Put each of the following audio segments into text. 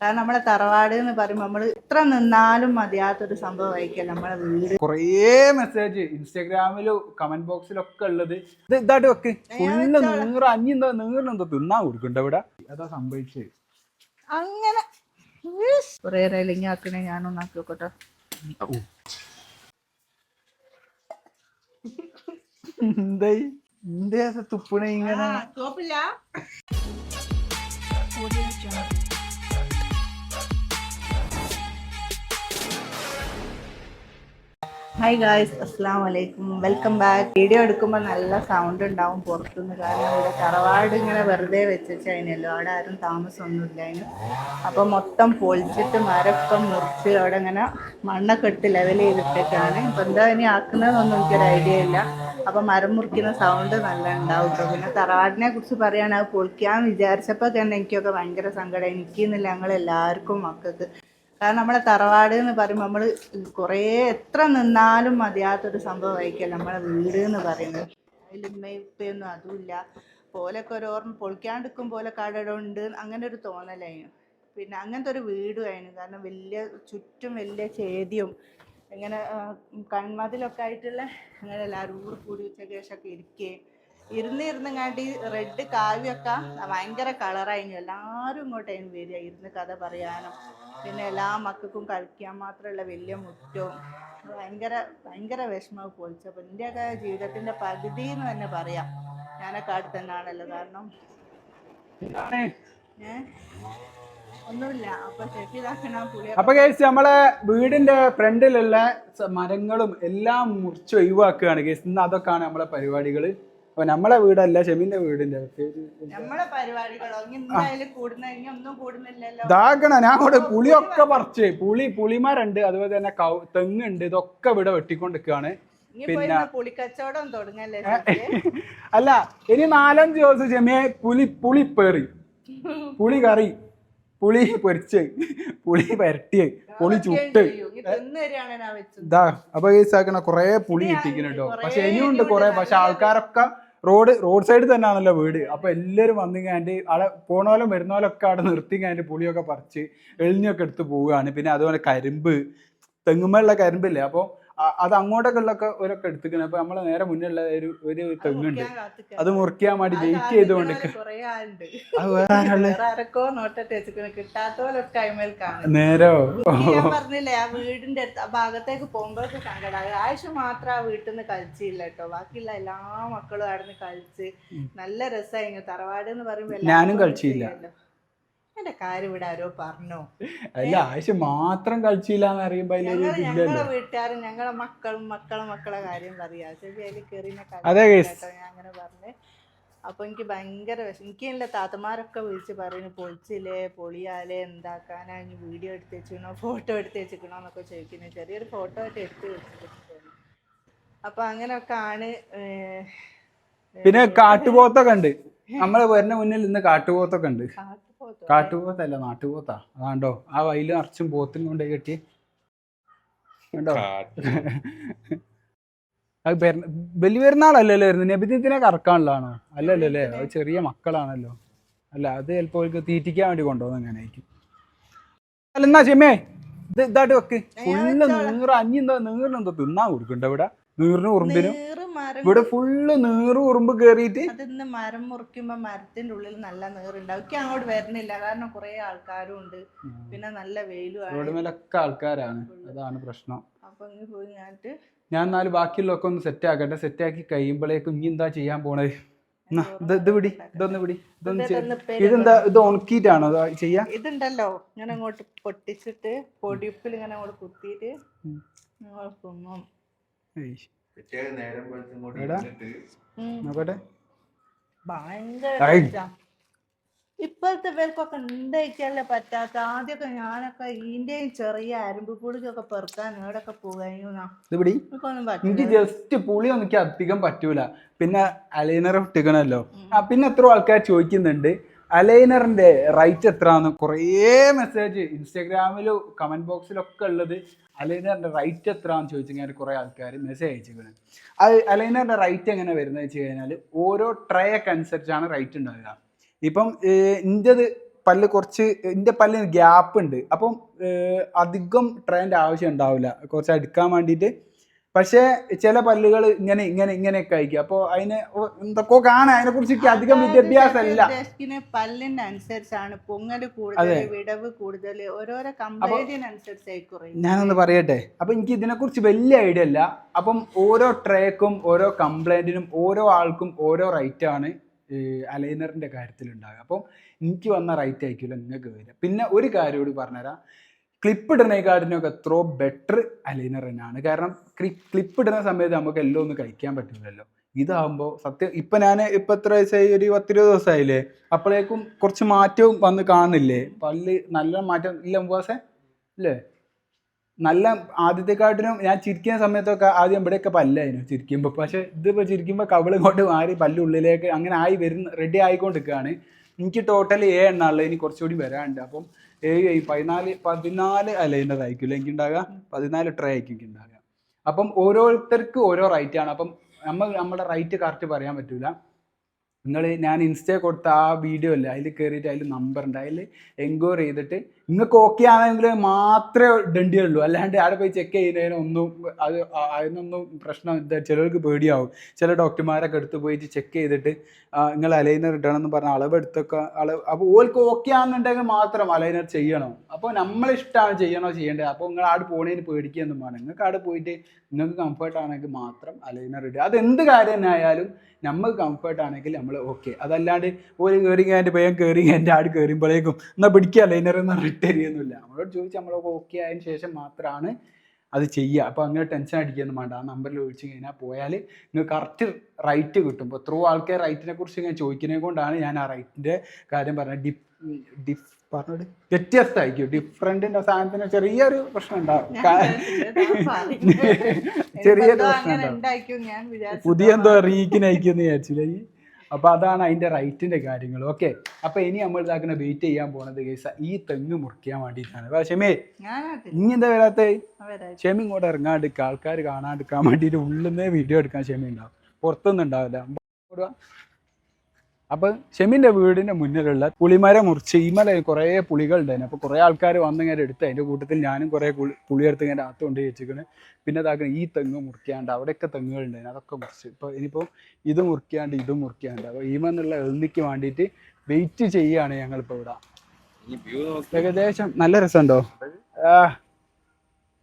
കാരണം നമ്മളെ തറവാട് എന്ന് പറയുമ്പോൾ നമ്മൾ ഇത്ര നിന്നാലും മതിയാത്തൊരു സംഭവമായിരിക്കും നമ്മളെ വീട്. കുറേ മെസ്സേജ് ഇൻസ്റ്റാഗ്രാമിലും കമന്റ് ബോക്സിലൊക്കെ ഉള്ളത്. ഇത് ഇതായിട്ട് വെക്ക്. ഫുള്ള് നീറ് അഞ്ഞി എന്താ നീറിനെന്തോ തിന്നാൻ കൊടുക്കണ്ട ഇവിടെ. അതാ സംഭവിച്ചത് അങ്ങനെ. കുറേ റെയിലിങ് ആക്കണേ ഞാനൊന്ന് ആക്കി നോക്കട്ടെ എന്തായി? എന്തേ തുപ്പണേ ഇങ്ങനെ? കോപ്പില്ല ഹായ് ഗായ്സ് അസ്സാം വലൈക്കും വെൽക്കം ബാക്ക് വീഡിയോ എടുക്കുമ്പോൾ നല്ല സൗണ്ട് ഉണ്ടാവും പുറത്തുനിന്ന്. കാരണം ഇവിടെ തറവാട് ഇങ്ങനെ വെറുതെ വെച്ചിട്ട് അതിനല്ലോ. അവിടെ ആരും താമസമൊന്നുമില്ല അതിന് അപ്പോൾ മൊത്തം പൊളിച്ചിട്ട് മരപ്പം മുറിച്ച് അവിടെ ഇങ്ങനെ മണ്ണൊക്കെ ഇട്ട് ലെവൽ ചെയ്തിട്ടൊക്കെയാണ് ഇപ്പം എന്താ ഇനി ആക്കുന്നതെന്നൊന്നും എനിക്കൊരു ഐഡിയ ഇല്ല. അപ്പം മരം മുറിക്കുന്ന സൗണ്ട് നല്ല ഉണ്ടാവും കേട്ടോ പിന്നെ തറവാടിനെ കുറിച്ച് പറയുകയാണെങ്കിൽ പൊളിക്കാൻ വിചാരിച്ചപ്പോൾ തന്നെ എനിക്കൊക്കെ ഭയങ്കര സങ്കടം. എനിക്കെന്നില്ല ഞങ്ങൾ എല്ലാവർക്കും മക്കൾക്ക് കാരണം നമ്മളെ തറവാട് എന്ന് പറയുമ്പോൾ നമ്മൾ കുറേ എത്ര നിന്നാലും മതിയാത്തൊരു സംഭവമായിരിക്കും നമ്മളെ വീട് എന്ന് പറയുന്നത് അതിൽ ഉമ്മയൊന്നും അതുമില്ല പോലൊക്കെ ഒരു ഓർമ്മ പൊളിക്കാണ്ടിരിക്കും പോലെ കടലുണ്ട് അങ്ങനെ ഒരു തോന്നലായിരുന്നു പിന്നെ അങ്ങനത്തെ ഒരു വീടും ആയിരുന്നു. കാരണം വലിയ ചുറ്റും വലിയ ചേതിയും ഇങ്ങനെ കൺമതിലൊക്കെ ആയിട്ടുള്ള അങ്ങനെ എല്ലാവരും കൂടി ഉച്ചയ്ക്ക് ശേഷമൊക്കെ ഇരിക്കുകയും ഇരുന്ന് ഈ റെഡ് കാവ്യൊക്കെ ഭയങ്കര കളറായിരുന്നു. എല്ലാവരും ഇങ്ങോട്ടായിരുന്നു വരിക. ഇരുന്ന് കഥ പറയാനും പിന്നെ എല്ലാ മക്കൾക്കും കളിക്കാൻ മാത്രമുള്ള വലിയ മുറ്റവും ഭയങ്കര ഭയങ്കര വിഷമം പൊളിച്ചപ്പോൾ എന്റെയൊക്കെ ജീവിതത്തിന്റെ പകുതി എന്ന് തന്നെ പറയാം. ഞാനൊക്കെ അവിടെ തന്നെയാണല്ലോ കാരണം അപ്പൊ കേസ് നമ്മളെ വീടിന്റെ ഫ്രണ്ടിലുള്ള മരങ്ങളും എല്ലാം മുറിച്ച് ഒഴിവാക്കുകയാണ് കേസ് ഇന്ന് അതൊക്കെയാണ് നമ്മളെ പരിപാടികൾ. അപ്പൊ നമ്മളെ വീടല്ല ഷെമിന്റെ വീടിന്റെ ഇതാക്കണ ഞാൻ കൂടെ പുളിയൊക്കെ പറിച്ച് പുളി പുളിമാരുണ്ട് അതുപോലെ തന്നെ കൗ തെങ്ങുണ്ട് ഇതൊക്കെ ഇവിടെ വെട്ടിക്കൊണ്ടിരിക്കുകയാണ് നിൽക്കുകയാണ് പിന്നെ ഇന്ന് പുളിക്കച്ചവടം തുടങ്ങല്ലേ അല്ല ഇനി നാലഞ്ച് ദിവസം ഷെമിയെ പുളി പുളി പേറി. പുളി കറി പുളി പൊരിച്ച് പുളി പരട്ടി പുളി ചുട്ട്. ഇതാ അപ്പൊ ഈ സാക്കണ കൊറേ പുളി കിട്ടിക്കുന്നു കേട്ടോ. പക്ഷെ ഇനിയുണ്ട് കൊറേ പക്ഷെ ആൾക്കാരൊക്കെ റോഡ് റോഡ് സൈഡിൽ തന്നെയാണല്ലോ വീട്. അപ്പോൾ എല്ലാവരും വന്നിങ്ങാണ്ട് അവിടെ പോണോലും വരുന്നോലൊക്കെ അവിടെ നിർത്തിങ്ങാണ്ട് പുളിയൊക്കെ പറിച്ച് എളിഞ്ഞൊക്കെ എടുത്ത് പോവുകയാണ്. പിന്നെ അതുപോലെ കരിമ്പ് തെങ്ങുമ്പോഴുള്ള കരിമ്പില്ലേ? അപ്പൊ അ- അത് അങ്ങോട്ടൊക്കെ ഒരൊക്കെ എടുത്തിക്കണം. അപ്പൊ നമ്മളെ നേരെ മുന്നിലുള്ള ഒരു ഒരു തെങ്ങുണ്ട്. അത് മുറിക്കാൻ വേണ്ടി വെയിറ്റ് ചെയ്തുകൊണ്ട് അത് വേറെ ആരാൾ? നേരോ? ഞാൻ പറഞ്ഞില്ലേ ആ വീടിന്റെ അടുത്ത് ആ ഭാഗത്തേക്ക് പോകുമ്പോഴൊക്കെ സങ്കടം ആഴ്ച മാത്രം ആ വീട്ടിൽ നിന്ന് കളിച്ചില്ല കേട്ടോ. ബാക്കിയുള്ള എല്ലാ മക്കളും അവിടെ നിന്ന് കളിച്ച് നല്ല രസമായി തറവാട് എന്ന് പറയുമ്പോ ഞാനും കളിച്ചില്ല. എന്റെ കാര്യം ഇവിടെ ആരോ പറഞ്ഞോ? അല്ല ആവശ്യം മാത്രം കളിച്ചില്ല എന്ന് അറിയുമ്പോ ഞങ്ങൾ വീട്ടുകാരും ഞങ്ങളെ മക്കളും മക്കളെ മക്കളെ കാര്യം പറയാ. അതെ കേട്ടോ ഞാൻ അങ്ങനെ പറഞ്ഞു. അപ്പൊ എനിക്ക് ഭയങ്കര വിഷം എനിക്ക് എന്റെ താത്തമാരൊക്കെ വിളിച്ച് പറയുന്നു പൊളിച്ചില്ലേ പൊളിയാലേ എന്താക്കാനാ ഇനി വീഡിയോ എടുത്ത് വെച്ചിക്കണോ ഫോട്ടോ എടുത്ത് വെച്ചിക്കണോ എന്നൊക്കെ ചോദിക്കുന്നു. ചെറിയൊരു ഫോട്ടോ ആയിട്ട് എടുത്ത് വെച്ചിട്ടുണ്ട്. അപ്പൊ അങ്ങനെയൊക്കെ ആണ് പിന്നെ കാട്ടുപോത്തൊക്കെ ഉണ്ട്. നമ്മളെ വരുന്ന മുന്നിൽ ഇന്ന് കാട്ടുപോത്തൊക്കെ ഉണ്ട്? കാട്ടുപോത്തല്ല നാട്ടുപോത്താ? അതാണ്ടോ ആ വയൽ നിറച്ചും പോത്തും കൊണ്ട് കെട്ടി. കണ്ടോ? അത് പെരുന്നാളല്ലല്ലോ വരുന്നത്? നബിദിനത്തിനെ കറക്കാനുള്ളതാണോ? അല്ലല്ലോ അല്ലേ അത് ചെറിയ മക്കളാണല്ലോ. അല്ല അത് ചിലപ്പോൾ അവർക്ക് തീറ്റിക്കാൻ വേണ്ടി കൊണ്ടുപോകുന്ന അങ്ങനെ ആയിരിക്കും അല്ല എന്നാ ചെമ്മേ ഇത് ഇതായിട്ട് വെക്ക്. ഫുള്ള് നീറ അഞ്ഞി എന്താ നീറിനെന്തോ തിന്നാൻ കൊടുക്കണ്ട ഇവിടെ? നീറിനും ഉറുമ്പിനും ഇവിടെ ഫുള്ള് നീറ് ഉറുമ്പ് കേറിയിട്ട് അതിന്ന് മരം മുറിക്കുമ്പോ മരത്തിന്റെ ഉള്ളിൽ നല്ല നീറുണ്ടാവും. ഒക്കെ അങ്ങോട്ട് വരുന്നില്ല. കാരണം കുറെ ആൾക്കാരും ഉണ്ട്. പിന്നെ നല്ല വെയിലും റോഡ് മേലൊക്കെ ആൾക്കാരാണ്. അതാണ് പ്രശ്നം. അപ്പൊ ഇങ്ങ് പോയി ഞാനിട്ട് ഞാൻ എന്നാലും ബാക്കിയുള്ളതൊക്കെ ഒന്ന് സെറ്റ് ആക്കട്ടെ. സെറ്റ് ആക്കി കഴിയുമ്പോഴേക്കും ഇനി എന്താ ചെയ്യാൻ പോണത്? ഇത് പിടി ഇതൊന്ന് പിടി ഇതൊന്ന് ഇതെന്താ ഇത് ഉണക്കിയിട്ടാണോ? ചെയ്യാ? ഇതുണ്ടല്ലോ. ഇങ്ങനെ അങ്ങോട്ട് പൊട്ടിച്ചിട്ട് പൊടിപ്പിൽ ഇങ്ങനെ അങ്ങോട്ട് കുത്തിയിട്ട് ഞങ്ങൾ തിന്നും നോക്കട്ടെ. ഭയങ്കര. ഇപ്പോഴത്തെ പേർക്കൊക്കെ ഉണ്ടായിക്കല്ലേ പറ്റാത്ത? ആദ്യമൊക്കെ ഞാനൊക്കെ ഇതിന്റെയും ചെറിയ അരുമ്പ് പുളിക്കൊക്കെ പെറുക്കാൻ എവിടെയൊക്കെ എനിക്ക് ജസ്റ്റ് പുളി ഒന്നും അധികം പറ്റൂല. പിന്നെ അലൈനർ ഇട്ടിക്കണല്ലോ പിന്നെ എത്ര ആൾക്കാർ ചോദിക്കുന്നുണ്ട്. അലൈനറിന്റെ റൈറ്റ് എത്രയാന്ന് കുറേ മെസ്സേജ് ഇൻസ്റ്റാഗ്രാമിലും കമന്റ് ബോക്സിലൊക്കെ ഉള്ളത് അലൈനറിന്റെ റൈറ്റ് എത്രയാന്ന് കഴിഞ്ഞാൽ കുറേ ആൾക്കാർ മെസ്സേജ് അയച്ചിരിക്കുന്നത് അത് അലൈനറിന്റെ റൈറ്റ് എങ്ങനെ വരുന്നത് വെച്ച് കഴിഞ്ഞാൽ ഓരോ ട്രേ ഒക്കെ അനുസരിച്ചാണ് റൈറ്റ് ഉണ്ടാവുക. ഇപ്പം ഇന്റെത് പല്ല് കുറച്ച് എന്റെ പല്ലിന് ഗ്യാപ്പ് ഉണ്ട്. അപ്പം അധികം ട്രെയിന്റെ ആവശ്യം ഉണ്ടാവില്ല. കുറച്ച് അടുക്കാൻ വേണ്ടിയിട്ട് പക്ഷേ ചില പല്ലുകൾ ഇങ്ങനെ ഇങ്ങനെ ഇങ്ങനെയൊക്കെ ആയിരിക്കും അപ്പോൾ അതിന് എന്തൊക്കെയോ കാണാൻ അതിനെ കുറിച്ച് അധികം വിദ്യാഭ്യാസമല്ല. പല്ലിന്റെ അനുസരിച്ചാണ് പൊങ്ങൽ കൂടുതൽ വിടവ് കൂടുതൽ ഓരോരോ കംപ്ലൈന്റിനനുസരിച്ചായി ഞാനൊന്ന് പറയട്ടെ. അപ്പൊ എനിക്ക് ഇതിനെക്കുറിച്ച് വലിയ ഐഡിയ അല്ല. അപ്പം ഓരോ ട്രേക്കും ഓരോ കംപ്ലൈന്റിനും ഓരോ ആൾക്കും ഓരോ റൈറ്റ് ആണ് അലൈനറിന്റെ കാര്യത്തിൽ ഉണ്ടാകുക അപ്പം എനിക്ക് വന്ന റൈറ്റ് ആയിരിക്കില്ല നിങ്ങൾക്ക് വരിക. പിന്നെ ഒരു കാര്യം കൂടി പറഞ്ഞുതരാം. ക്ലിപ്പ് ഇടുന്നതിനെക്കാട്ടിനൊക്കെ എത്രയോ ബെറ്റർ അലൈനർ തന്നെയാണ്. കാരണം ക്ലിപ്പ് ഇടുന്ന സമയത്ത് നമുക്ക് എല്ലാം ഒന്നും കഴിക്കാൻ പറ്റില്ലല്ലോ ഇതാകുമ്പോൾ സത്യം ഇപ്പം ഞാൻ ഇപ്പം എത്ര വയസ്സായി? ഒരു പത്തിരുപത് ദിവസമായില്ലേ? അപ്പോഴേക്കും കുറച്ച് മാറ്റവും വന്ന് കാണുന്നില്ലേ? പല്ല് നല്ല മാറ്റം ഇല്ല മുമ്പാസെ ഇല്ലേ? നല്ല ആദ്യത്തെക്കാട്ടിനും ഞാൻ ചിരിക്കുന്ന സമയത്തൊക്കെ ആദ്യം ഇവിടെയൊക്കെ പല്ലായിരുന്നു ചിരിക്കുമ്പോൾ പക്ഷേ ഇതിപ്പോൾ ചിരിക്കുമ്പോൾ കവിൾ കൊണ്ട് മാറി പല്ല് ഉള്ളിലേക്ക് അങ്ങനെ ആയി വരുന്ന റെഡി ആയിക്കൊണ്ടിരിക്കുകയാണ്. എനിക്ക് ടോട്ടൽ ഏ എണ്ണുള്ളത് ഇനി കുറച്ചുകൂടി വരാനുണ്ട്. അപ്പം ഏഴ് പതിനാല് പതിനാല് അലൈനർ ആയിരിക്കും എനിക്ക് ഉണ്ടാകുക പതിനാല് ട്രേ ആയിരിക്കും ഉണ്ടാകുക അപ്പം ഓരോരുത്തർക്ക് ഓരോ റൈറ്റ് ആണ്. അപ്പം നമ്മൾ നമ്മുടെ റൈറ്റ് കറക്റ്റ് പറയാൻ പറ്റൂല. നിങ്ങൾ ഞാൻ ഇൻസ്റ്റയിൽ കൊടുത്ത ആ വീഡിയോ അല്ലേ? അതിൽ കയറിയിട്ട് അതിൽ നമ്പർ ഉണ്ട്. അതിൽ എൻക്വയറി ചെയ്തിട്ട് നിങ്ങൾക്ക് ഓക്കെ ആണെങ്കിൽ മാത്രമേ ഡണ്ടിയുള്ളൂ അല്ലാണ്ട് അവിടെ പോയി ചെക്ക് ചെയ്യുന്നതിനൊന്നും അത് ആ- അതിനൊന്നും പ്രശ്നം എന്താ ചിലർക്ക് പേടിയാവും. ചില ഡോക്ടർമാരൊക്കെ എടുത്ത് പോയിട്ട് ചെക്ക് ചെയ്തിട്ട് നിങ്ങൾ അലൈനർ ഇടണം എന്ന് പറഞ്ഞ അളവ് എടുത്തൊക്കെ അളവ് അപ്പോൾ ഓൾക്ക് ഓക്കെ ആണെന്നുണ്ടെങ്കിൽ മാത്രം അലൈനർ ചെയ്യണം. അപ്പോൾ നമ്മളിഷ്ടമാണ് ചെയ്യണോ ചെയ്യേണ്ടത്? അപ്പോൾ നിങ്ങൾ ആട് പോണേന് പേടിക്കുകയൊന്നും വേണം നിങ്ങൾക്ക് ആട് പോയിട്ട് നിങ്ങൾക്ക് കംഫർട്ട് ആണെങ്കിൽ മാത്രം അലൈനർ ഇടുക. അത് എന്ത് കാര്യം തന്നെ ആയാലും നമുക്ക് കംഫർട്ട് ആണെങ്കിൽ നമ്മൾ ഓക്കെ അതല്ലാണ്ട് ഒരു കയറി എന്റെ പയ്യൻ കയറി എന്റെ ആട് കയറിയുമ്പോഴേക്കും എന്നാൽ പിടിക്കുക അലൈനർ എന്ന് റിട്ടേൺ ചെയ്യുന്നില്ല നമ്മളോട് ചോദിച്ച് നമ്മളൊക്കെ ഓക്കെ ആയതിനു ശേഷം മാത്രമാണ് അത് ചെയ്യുക. അപ്പോൾ അങ്ങനെ ടെൻഷൻ അടിക്കുകയൊന്നും വേണ്ട. ആ നമ്പറിൽ വിളിച്ച് കഴിഞ്ഞാൽ പോയാൽ നിങ്ങൾക്ക് കറക്റ്റ് റൈറ്റ് കിട്ടും. ഇപ്പോൾ എത്രയോ ആൾക്കാർ റൈറ്റിനെ കുറിച്ച് ഇങ്ങനെ ചോദിക്കുന്നത് കൊണ്ടാണ് ഞാൻ ആ റൈറ്റിന്റെ കാര്യം പറഞ്ഞത്. ഡിഫ് ഡിഫ് പറഞ്ഞത് വ്യത്യസ്തമായിരിക്കും. ഡിഫറെന്റിന്റെ സാധനത്തിന് ചെറിയൊരു പ്രശ്നം ഉണ്ടാവും. ചെറിയൊരു പ്രശ്നം ഉണ്ടാവും. പുതിയ എന്തോ റീക്കിനയക്കുമെന്ന് വിചാരിച്ചില്ല? ഈ അപ്പൊ അതാണ് അതിന്റെ റൈറ്റിന്റെ കാര്യങ്ങൾ. ഓക്കെ അപ്പൊ ഇനി നമ്മൾ ഇതാക്കുന്ന വെയിറ്റ് ചെയ്യാൻ പോണത് കേസ ഈ തെങ്ങ് മുറിക്കാൻ വേണ്ടിയിട്ടാണ്. ഷെമേ ഇനി എന്താ വരാത്ത? ഷെമി ഇങ്ങോട്ട് ഇറങ്ങാണ്ടിരിക്കുക ആൾക്കാർ കാണാണ്ടിരിക്കാൻ വേണ്ടിയിട്ട് ഉള്ളിൽ നിന്ന് വീഡിയോ എടുക്കാൻ ഷെമി ഉണ്ടാവും. പുറത്തൊന്നും ഉണ്ടാവില്ല. അപ്പൊ ഷെമിന്റെ വീടിന്റെ മുന്നിലുള്ള പുളിമരം മുറിച്ച് ഈമല കുറേ പുളികൾ ഉണ്ടായിരുന്നു. അപ്പൊ കുറേ ആൾക്കാർ വന്നിങ്ങനെ എടുത്ത് അതിന്റെ കൂട്ടത്തിൽ ഞാനും കുറേ പുളി പുളിയെടുത്ത് ഇങ്ങനെ അകത്ത് കൊണ്ട് വെച്ചിരിക്കണ്. പിന്നെ ഇതാക്കണം ഈ തെങ്ങ് മുറിക്കാണ്ട് അവിടെയൊക്കെ തെങ്ങുകൾ ഉണ്ടായിരുന്നു. അതൊക്കെ മുറിച്ച്. ഇപ്പൊ ഇനിയിപ്പോ ഇത് മുറിക്കാണ്ട് ഇത് മുറിക്കാണ്ട്. അപ്പൊ മന്നുള്ള എഴുന്നിക്ക് വേണ്ടിയിട്ട് വെയിറ്റ് ചെയ്യാണ് ഞങ്ങളിപ്പോൾ ഇവിടെ. ഏകദേശം നല്ല രസമുണ്ടോ? ആ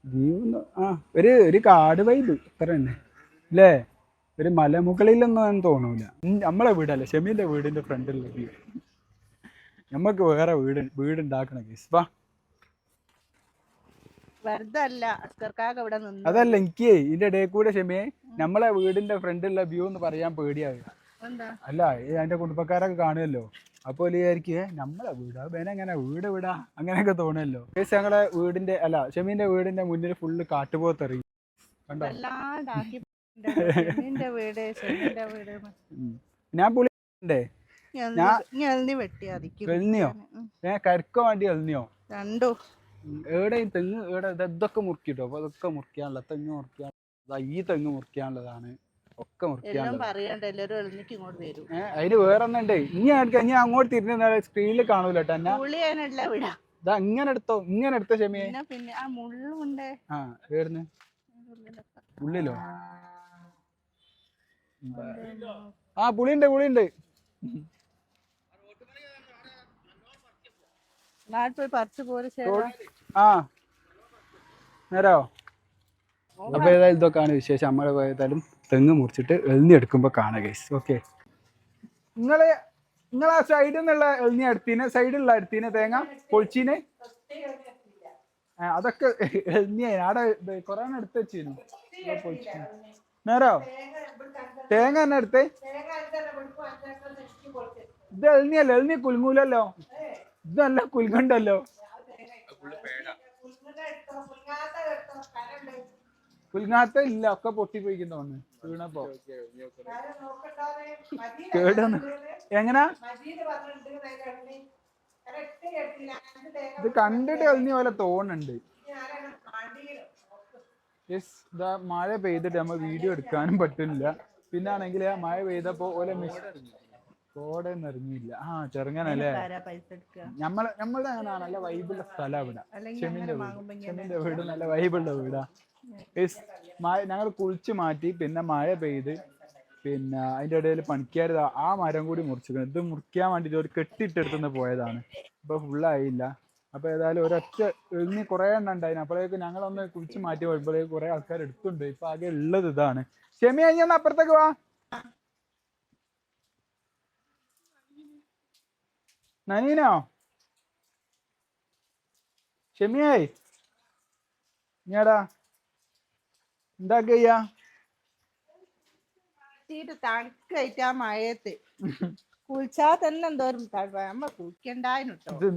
വ്യൂ ആ ഒരു ഒരു കാട് വൈബ് അത്ര തന്നെ. അല്ലേ ഒരു മലമുകളിലൊന്നും തോന്നൂല. നമ്മളെ വീടല്ല? ഷെമീന്റെ വീടിന്റെ ഫ്രണ്ടിൽ വ്യൂ നമുക്ക് വേറെ വീട് വീട് ഉണ്ടാക്കണം കേസ് വാ അതല്ല എനിക്ക് ഇതിന്റെ ഇടയിൽ കൂടെ ഷെമിയെ നമ്മളെ വീടിന്റെ ഫ്രണ്ടിലുള്ള വ്യൂ എന്ന് പറയാൻ പേടിയാവുക അല്ല ഈ അതിന്റെ കുടുംബക്കാരൊക്കെ കാണുമല്ലോ. അപ്പോൾ വലിയായിരിക്കേ നമ്മളെ വീടാ? വേന എങ്ങനെ വീട് വിടാ? അങ്ങനെയൊക്കെ തോന്നുമല്ലോ. കേസ് ഞങ്ങളെ വീടിന്റെ അല്ല ഷെമീന്റെ വീടിന്റെ മുന്നിൽ ഫുള്ള് കാട്ടുപോത്തെറിയും കണ്ടോ? വീട് വീട്. ഞാൻ പുളി ഉണ്ടേ ഞെളി വെട്ടി അതിക്കും. ഏ കരിക്കോ വേണ്ടി എൽനിയോ രണ്ടോ. എവിടെ ഈ തെങ്ങ് എവിടെ ഇത് ഇതൊക്കെ മുറിക്കിട്ടോ? അപ്പൊ അതൊക്കെ മുറിക്കാനുള്ള തെങ്ങ് മുറിക്കാൻ ദാ ഈ തെങ്ങ് മുറിക്കാനുള്ളതാണ്. ഒക്കെ മുറിക്കാനുള്ളത്. അതിന് വേറെ ഒന്നുണ്ട് ഇനി ആർക്ക് ഇനി അങ്ങോട്ട് തിരിഞ്ഞ സ്ക്രീനിൽ കാണൂല ഇതാ ഇങ്ങനെ എടുത്തോ ഇങ്ങനെ എടുത്തോ ഷെമിയെ. പിന്നെ പിന്നെ ആ മുള്ളുണ്ട് ആ എവിടുന്ന്? ഉള്ളിലോ? ആ പുളിയുണ്ട് പുളിയുണ്ട്. പോയി പറിച്ചു പോരെ ആ. നേരോ? അപ്പൊ ഏതായാലും ഇതൊക്കെയാണ് വിശേഷം. നമ്മളെ പോയതായാലും തെങ്ങ് മുറിച്ചിട്ട് എഴുന്നി എടുക്കുമ്പോ കാണാം ഗൈസ് ഓക്കെ നിങ്ങൾ നിങ്ങൾ ആ സൈഡിൽ നിന്നുള്ള എഴുന്നി എടുത്തീനെ? സൈഡിലുള്ള എടുത്തീനെ തേങ്ങ? പൊളിച്ചീന്? അതൊക്കെ എഴുന്നിയ ആടെ കൊറേ എടുത്ത് വെച്ചിരുന്നു. പൊളിച്ചീന്. നേരോ? തേങ്ങ തന്നെ എടുത്തേ. ഇത് എഴുന്നിയല്ലോ എഴുന്നി കുലുങ്ങൂലല്ലോ ഇത് നല്ല കുലുങ്ങണ്ടല്ലോ കുലുങ്ങാത്ത ഇല്ല ഒക്കെ പൊട്ടിപ്പോയിക്കുന്നു തോന്നുന്നു. വീണപ്പോ. കേടാണ് എങ്ങനാ? ഇത് കണ്ടിട്ട് എളിഞ്ഞ പോലെ തോന്നുന്നുണ്ട്. യെസ് ഇതാ മഴ പെയ്തിട്ട് നമ്മൾ വീഡിയോ എടുക്കാനും പറ്റില്ല. പിന്നെ ആണെങ്കിൽ മഴ പെയ്തപ്പോ ഓലെ മിസ് കോടെ ഇറങ്ങിയില്ല ആ ചെറുങ്ങനല്ലേ? നമ്മളെ നമ്മളുടെ അങ്ങനെ നല്ല വൈബുള്ള സ്ഥലം ഇവിടെ. ചെമ്മിന്റെ വീട്. ചെമ്മിന്റെ വീട് നല്ല വൈബുള്ള വീടാ. യെസ് മഴ ഞങ്ങൾ കുളിച്ച് മാറ്റി പിന്നെ മഴ പെയ്ത് പിന്നെ അതിന്റെ ഇടയിൽ പണിക്കാർ ആ മരം കൂടി മുറിച്ചിരിക്കണം ഇത് മുറിക്കാൻ വേണ്ടിട്ട് ഒരു കെട്ടിട്ടെടുത്തുനിന്ന് പോയതാണ്. ഇപ്പൊ ഫുള്ളായില്ല അപ്പൊ ഏതായാലും ഒരൊറ്റ ഇനി കുറെ എണ്ണം ഉണ്ടായിരുന്നു അപ്പോഴേക്ക് ഞങ്ങളൊന്ന് കുഴിച്ച് മാറ്റി പോയപ്പോഴേക്ക് കുറെ ആൾക്കാർ എടുത്തുണ്ട് ഇപ്പൊ ആകെ ഉള്ളത് ഇതാണ്. ഷെമി ഒന്ന് അപ്പുറത്തേക്ക് വാ. നനീനോ? ഷെമിയായി? ഞാടാ എന്താ ചെയ്യാ? തീരെ തണുക്കായിട്ട് ആ മഴയത്ത്. കുളിച്ചാ തന്നെ എന്തോരം നമ്മ കുളിക്കണ്ടായിരുന്നു കേട്ടോ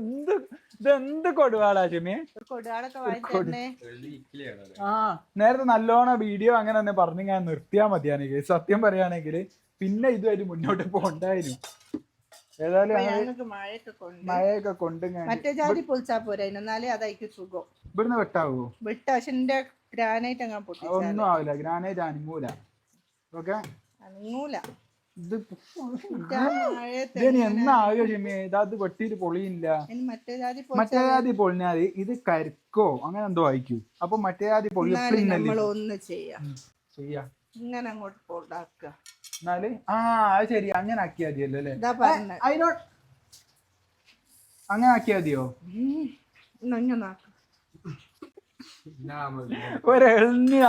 എന്ത് ഇതെന്ത് കൊടുവാളാ ഷെമിയെ ഒരു കൊടുകാളൊക്കെ ആ നേരത്തെ നല്ലോണം വീഡിയോ അങ്ങനെ തന്നെ പറഞ്ഞു ഞാൻ നിർത്തിയാ മതിയാണെങ്കിൽ. സത്യം പറയുകയാണെങ്കിൽ പിന്നെ ഇതുമായിട്ട് മുന്നോട്ട് പോണ്ടായിരുന്നു. ഏതായാലും മഴയൊക്കെ കൊണ്ട് മറ്റേ ജാതി പൊളിച്ചാ പോരാ എന്നാലേ അതായിരിക്കും സുഖം. ഇവിടുന്ന് വെട്ടാവോ? വെട്ട പക്ഷെ എന്റെ ഗ്രാനൈറ്റ് അങ്ങനെ പൊട്ടിച്ചാൽ ഒന്നും ആവില്ല. ഗ്രാനൈറ്റ് അനങ്ങൂല. ഓക്കെ? അനങ്ങൂല. ഇത് എന്നാകുക ഷെമിയെ ഇതത് വെട്ടിയിട്ട് പൊളിയില്ല. ഇനി മറ്റേ ജാതി പൊളിഞ്ഞാൽ ഇത് കരിക്കോ? അങ്ങനെ എന്തോ ആയിക്കൂ അപ്പൊ മറ്റേ ജാതി പൊളി നമ്മൾ ഒന്ന് ചെയ്യാം. ചെയ്യാ. ഇങ്ങനെ അങ്ങോട്ട് പോണ്ടാക്കുക എന്നാൽ? ആ അത് ശരി. അങ്ങനെ ആക്കിയാ മതിയല്ലോ അല്ലേ? ഇതാ പറഞ്ഞ അതിനോ അങ്ങനെ ആക്കിയാ മതിയോ?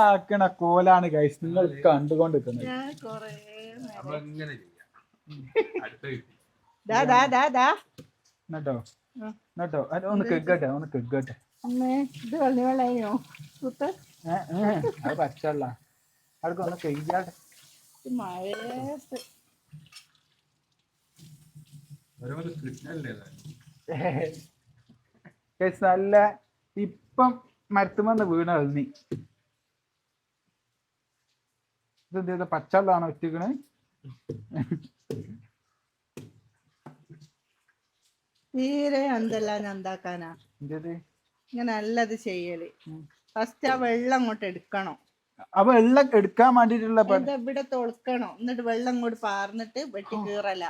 ആക്കണ കോലാണ് കൈസ് നിങ്ങൾ കണ്ടുകൊണ്ട് നമ്മളെങ്ങനെ ചെയ്യാം. അടുത്ത കിട്ടി ദാ ദാ ദാ ദാ. എന്നിട്ടോ ആ. അത് ഒന്ന് അമ്മേ ഇത് വെള്ളി വെള്ളയോ? കുത്ത്. ഏ, ഏ, അത് പച്ചള്ള അതൊക്കെ ഒന്ന് കെയ്യാട്ടെ മഴയത്ത്. നല്ല ഇപ്പം മരത്തുമെന്ന് വീണ എഴുന്നി ചെയ്ത? പച്ചള്ളാണോ ഒറ്റക്കണ് തീരെ എന്തെല്ലാം എന്താക്കാനാ ഇങ്ങനെ നല്ലത് ചെയ്യൽ. ഫസ്റ്റ് ആ വെള്ളം അങ്ങോട്ട് എടുക്കണം. വെള്ളം എടുക്കാൻ വേണ്ടിട്ടുള്ള ഇവിടെ തൊളുക്കണം? എന്നിട്ട് വെള്ളം അങ്ങോട്ട് പാർന്നിട്ട് വെട്ടി കീറല.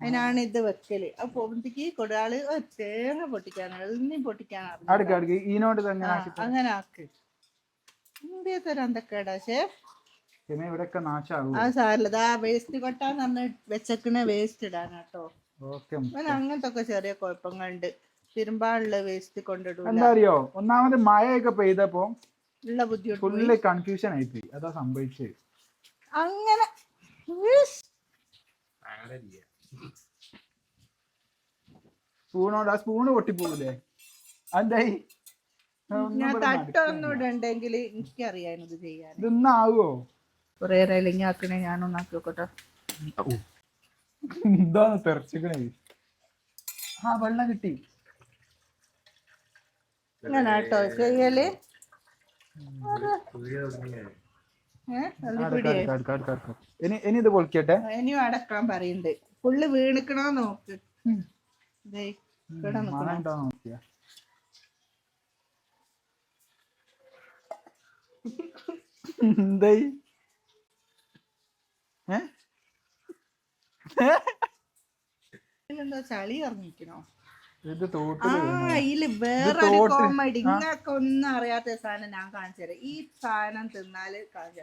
അതിനാണ് ഇത് വെക്കൽ. അപ്പൊ പൊന്തിക്ക് കൊടാൾ തേങ്ങ പൊട്ടിക്കാനാണ് എണ്ണി ഈനോട് അങ്ങനെ ആക്ക്. എന്തേ തരാം എന്തൊക്കെയാടാ ശേ? ഇവിടെയൊക്കെ നാശാകും ആ സാരില്ല. ദാ വേസ്റ്റ് കൊട്ടാന്ന് പറഞ്ഞ് വെച്ചേക്കണ വേസ്റ്റ് ഇടാൻ കേട്ടോ ഓക്കെ അവൻ അങ്ങനത്തെ ഒക്കെ ചെറിയ കുഴപ്പങ്ങളുണ്ട്. തിരുമ്പാനുള്ള വേസ്റ്റ് കൊണ്ടിടൂല. എന്താ അറിയോ? ഒന്നാമത് മഴയൊക്കെ പെയ്തപ്പോ ഉള്ള ബുദ്ധിമുട്ട്. ഫുള്ള് കൺഫ്യൂഷൻ ആയിപ്പോയി. അതാ സംഭവിച്ചത് അങ്ങനെ. ഉയ്സ്. ചെയ്യാം സ്പൂണോട് ആ സ്പൂണ് പൊട്ടിപ്പോകൂലേ? എന്തായി ഞാൻ തട്ടൊന്നും ഇടണ്ടെങ്കിൽ എനിക്കറിയാം ഇത് ചെയ്യാൻ. ഇതൊന്നാവോ? കുറെ റെലിങ് ആക്കണേ ഞാനൊന്ന് ആക്കി നോക്കട്ടെ എന്താണ് തെറച്ചിക്കണേ? ആ വെള്ളം കിട്ടി. ഇങ്ങനെ കേട്ടോ ചെയ്യൽ. ഇനി ഇത് പൊളിക്കട്ടെ? അടക്കാൻ പറയുന്നുണ്ട് വീണിക്കണോ നോക്ക്. എന്തായി ഏ? ചളി ഇറങ്ങിക്കണോ ഇത് തോട്ടിൽ ഇതിൽ വേറൊരു തോട്ട്- കോമഡി. ഇങ്ങനൊക്കെ ഒന്നും അറിയാത്ത സാധനം ഞാൻ കാണിച്ചു തരാം. ഈ സാധനം തിന്നാൽ കാണിച്ചു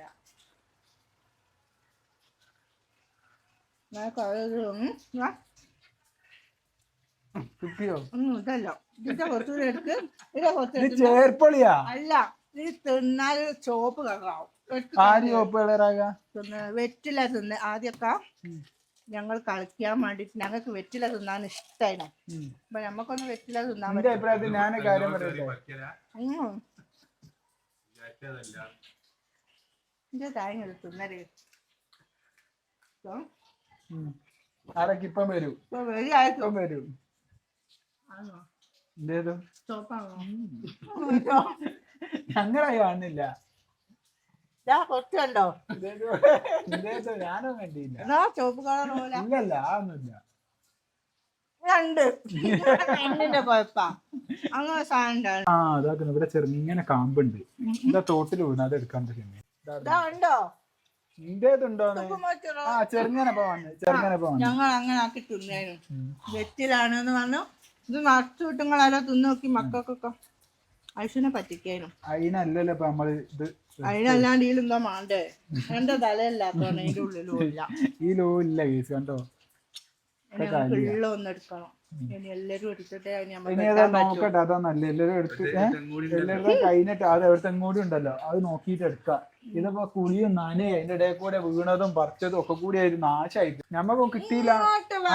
ഇതല്ല. ഇതിന്റെ കുറച്ചുകൂടെ എടുക്ക്. ഇതിന്റെ കുറച്ച് ഇത് അല്ല. ഇത് തിന്നാൽ ചോപ്പ് കളറാവും ആര് ചോപ്പ് കളറാക? തിന്ന് വെറ്റില തിന്ന്. ആദ്യമൊക്കെ ഞങ്ങൾ കളിക്കാൻ വേണ്ടിട്ട് ഞങ്ങൾക്ക് വെറ്റില തിന്നാൻ ഇഷ്ടമായിരുന്നു അപ്പൊ നമ്മക്കൊന്ന് വെറ്റില തിന്നാൻ എന്റെ അഭിപ്രായത്തിൽ ഞാൻ കാര്യം പറയട്ടെ? തേങ്ങ തിന്നൽ ഉം. ആരൊക്കെ ഇപ്പം വരൂ? ഇപ്പൊ ഇപ്പം വരൂ. എന്തേതു ചോപ്പാണോ ഞങ്ങളായി വന്നില്ല. ദാ കുറച്ച് കണ്ടോ? ഞാനും കണ്ടില്ല. കളർ പോലെ. ഇല്ലല്ല അതൊന്നുമില്ല രണ്ട്. പെണ്ണിന്റെ കുഴപ്പാ. അങ്ങനെ സാധനം ഉണ്ടാവും. ആ അതാക്കുന്നു ഇവിടെ ചെറുങ്ങനെ കാമ്പുണ്ട്. എന്താ തോട്ടിൽ വീണ് അത് എടുക്കാൻ പറ്റുന്നേ ഇതാ ഉണ്ടോ? ആ ചെറുങ്ങനെ വന്ന് ചെറുങ്ങനെ ഞങ്ങൾ അങ്ങനെ ആക്കി തിന്നേനു വെറ്റിലാണെന്ന് പറഞ്ഞു. ഇത് നിറച്ചു തിന്നോക്കി തിന്നു നോക്കി മക്കൾക്കൊക്കെ. ഐശുവിനെ പറ്റിക്കാനും. അതിനല്ലല്ലോ നമ്മൾ ഇത് അതിനല്ലാണ്ട് ഇതിലെന്തോ മാണ്ടേ? എന്റെ തലയല്ലാത്തോണ്ട് അതിന്റെ ഉള്ളിലും ഇല്ല. ഈ ലോ ഇല്ല കേസ് കണ്ടോ? ഒന്ന് എടുക്കണം. ഇനി ഏതാ നോക്കട്ടെ അതാ നല്ല എല്ലാരും കഴിഞ്ഞിട്ട് അത് എവിടത്തെ കൂടി ഉണ്ടല്ലോ. അത് നോക്കിട്ട് എടുക്കാം. ഇതിപ്പോ കുളിയും നനയും അതിന്റെ ഇടയിൽ കൂടെ വീണതും പറിച്ചതും ഒക്കെ കൂടി ആയിരുന്നു നാശമായി ഞമ്മക്ക് കിട്ടിയില്ല.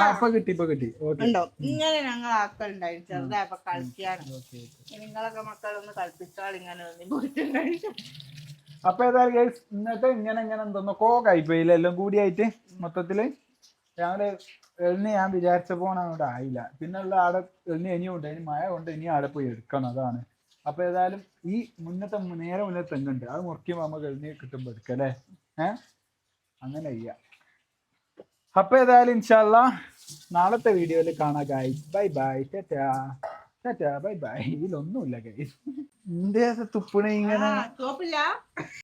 അപ്പൊ കിട്ടി ഇപ്പൊ കിട്ടി. ഇങ്ങനെ ഞങ്ങൾ ആക്കലുണ്ടായിരുന്നു ചെറുതായപ്പോ കളിക്കാനും നിങ്ങളൊക്കെ മക്കളൊന്ന് കളിപ്പിച്ചാൽ ഇങ്ങനെ അപ്പൊ ഏതായാലും guys, ഇന്നത്തെ ഇങ്ങനെ ഇങ്ങനെ എന്തൊന്നൊക്കെ കഴിപ്പില്ല എല്ലാം കൂടിയായിട്ട് മൊത്തത്തിൽ. ഞങ്ങൾ എണ്ണി ഞാൻ വിചാരിച്ച പോണ അവിടെ ആയില്ല. പിന്നെ ഉള്ള ആടെ എണ്ണി ഇനിയും ഉണ്ട്. ഇനി മഴ കൊണ്ട് ഇനി ആടെ പോയി എടുക്കണം. അതാണ്. അപ്പൊ ഏതായാലും ഈ മുന്നത്തെ നേരെ മുന്നേ തെങ്ങുണ്ട്. അത് മുറിക്കുമ്പോ നമുക്ക് എണ്ണി കിട്ടുമ്പോ എടുക്കല്ലേ ഏഹ് അങ്ങനെ ചെയ്യാം. അപ്പൊ ഏതായാലും ഇൻഷാല്ല നാളത്തെ വീഡിയോയിൽ കാണാം guys bye bye tata tata bye bye ഇതിലൊന്നുമില്ല guys എന്തേ തുപ്പണേ ഇങ്ങനെ?